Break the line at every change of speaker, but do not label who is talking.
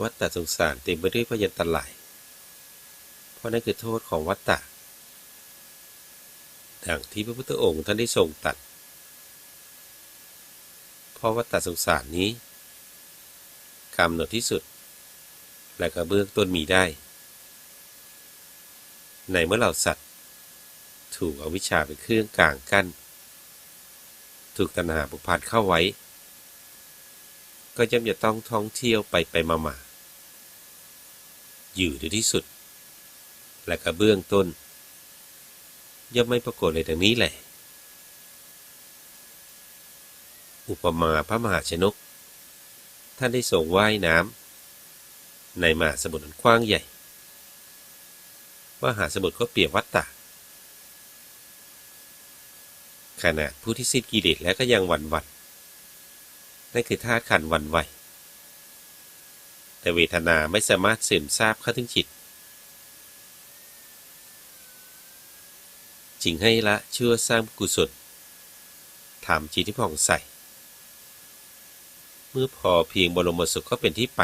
วัฏฏะสงสารเต็มไปด้วยพยันตราย เพราะนั่นคือโทษของวัฏฏะดังที่พระพุทธองค์ท่านได้ทรงตัด เพราะวัฏฏะสงสารนี้กำหนดที่สุด และกระเบื้องต้นมีได้ ในเมื่อเหล่าสัตว์ ถูกอวิชชาเป็นเครื่องกลางกั้น ถูกตัณหาผูกพันเข้าไว้ ก็ย่อมจะต้องท่องเที่ยวไปไปมามาอยู่ในที่สุด และกระเบื้องต้น ย่อมไม่ปรากฏเลยดังนี้แหละ อุปมาพระมหาชนก ท่านได้ส่งว่ายน้ำในมหาสมุทรอันกว้างใหญ่มหาสมุทรก็เปียบวัฏฏะขนาดผู้ที่สิ้นกิเลสแล้วก็ยังหวั่นหวัน นั่นคือธาตุขันวันไหวแต่เวทนาไม่สามารถสืบทราบเข้าถึงจิต จึงให้ละเชื่อสร้างกุศลทำจิตที่ผ่องใส เมื่อพอเพียงบรมสุขก็เป็นที่ไป